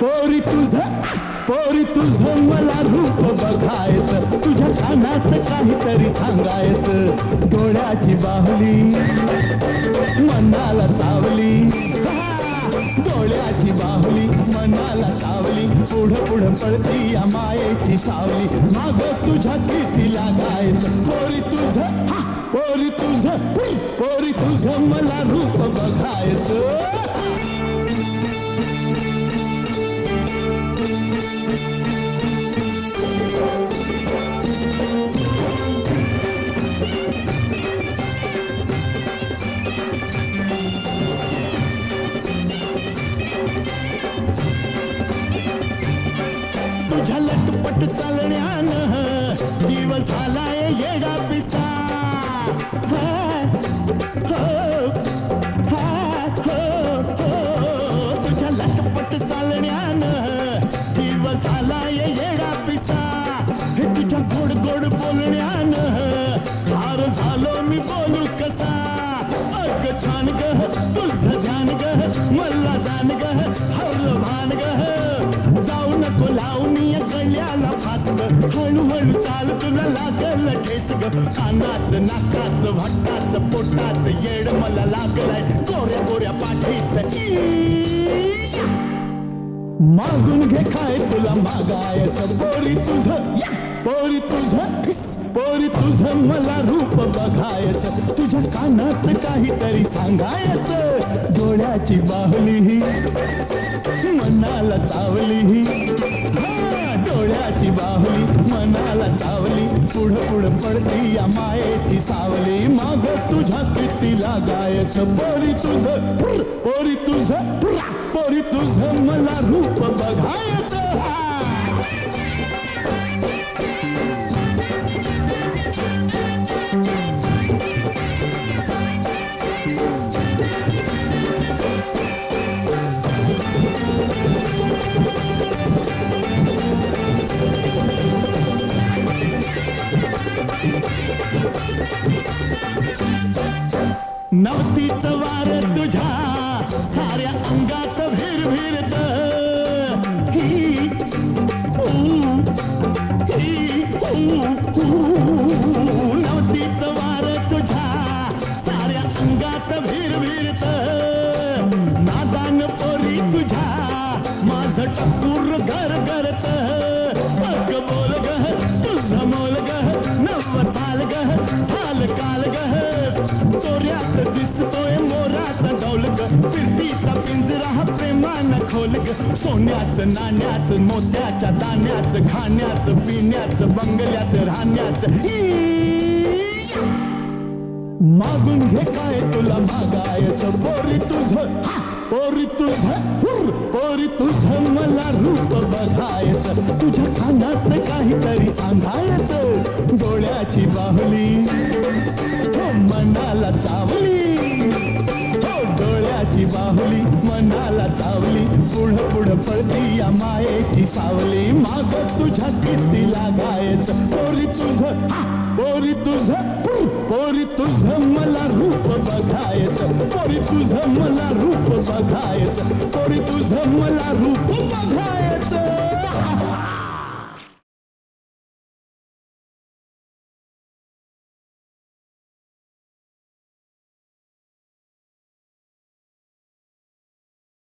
पोरी तुझ पोरी तुझ मला रूप बघायचं. तुझ्या कानात काहीतरी सांगायचं. डोळ्याची बाहुली मनाला चावली. डोळ्याची बाहुली मनाला चावली. पुढं पुढं पळती या मायेची सावली. माग तुझ्या किती लागायचं. पोरी तुझ पोरी तुझ पोरी तुझ मला रूप बघायचं. तुझ्या लटपट चालण्यानं जीव झालाय येडा पिसा. तुझ्या लटपट चालण्यानं जीव झालाय येडा पिसा. हे तुझ्या गोड गोड बोलण्यानं हार झालो मी बोलू कसा? अग छान ग तुझ हळूहळू चाल तुला लागल ठेस ग कानाच नाकाच भट्टाच पोटाच येड मला लागलाय. कोऱ्या कोऱ्या पाठीच. मागून घे काय तुला मागायचं पोरी तुझ. पोरी तुझ पोरी तुझ मला रूप बघायचं. तुझ्या कानात काहीतरी सांगायचं. डोळ्याची बाहुली मनाला चावली ही डोळ्याची बाहुली. मनाला चावली पुढं पुढं पडती या मायेची सावली. माग तुझ्या किती लागायचं पोरी तुझ पोरी तुझ पोरी तुझ मला रूप बघाय नवतीच वार तुझ्या साऱ्या अंगात भिर भिरत नवतीच वार तुझ्या साऱ्या अंगात भिर भिरत नादान पोरी तुझ्या माझ टप्पू प्रेमानं ग सोन्याचं नाण्याचं मोत्याच्या दाण्याचं खाण्याचं पिण्याचं बंगल्यात राहण्याचं. मागून घे काय तुला मागायचं पोरी तुझं पोरी तुझ पोरी तुझ मला रूप बघायचं. तुझ्या कानात काहीतरी सांगायचं. डोळ्याची बाहुली. बाहुली चावली पुढं पुढं पळती या मायेची सावली. माग तुझ्या किती लागायचं पोरी तुझ पोरी तुझ पोरी तुझ मला रूप बघायचं. पोरी तुझ मला रूप पोरी तुझ मला रूप बघायचं.